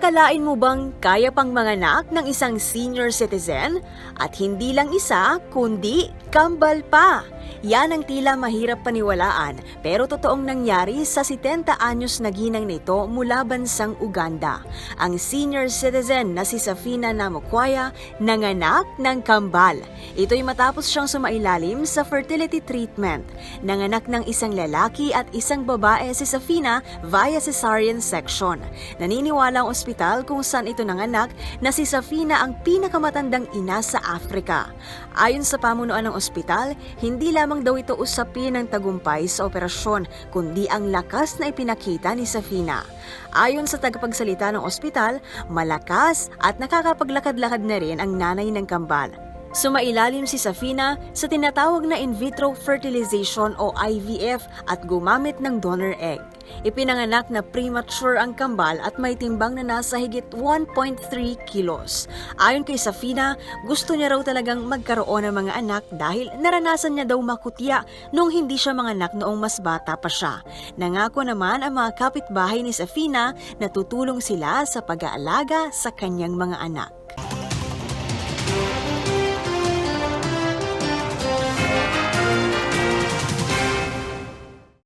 Akalain mo bang kaya pang manganak ng isang senior citizen? At hindi lang isa, kundi kambal pa. Yan ang tila mahirap paniwalaan pero totoong nangyari sa 70 anyos na ginang nito mula bansang Uganda. Ang senior citizen na si Safina Namukwaya nanganak ng kambal. Ito'y matapos siyang sumailalim sa fertility treatment. Nanganak ng isang lalaki at isang babae si Safina via cesarean section. Naniniwala ang ospital kung saan ito nanganak na si Safina ang pinakamatandang ina sa Afrika. Ayon sa pamunuan ng ospital, hindi lamang daw ito usapin ng tagumpay sa operasyon, kundi ang lakas na ipinakita ni Safina. Ayon sa tagapagsalita ng ospital, malakas at nakakapaglakad-lakad na rin ang nanay ng kambal. Sumailalim si Safina sa tinatawag na in vitro fertilization o IVF at gumamit ng donor egg. Ipinanganak na premature ang kambal at may timbang na nasa higit 1.3 kilos. Ayon kay Safina, gusto niya raw talagang magkaroon ng mga anak dahil naranasan niya daw makutya nung hindi siya manganak noong mas bata pa siya. Nangako naman ang mga kapitbahay ni Safina na tutulong sila sa pag-aalaga sa kanyang mga anak.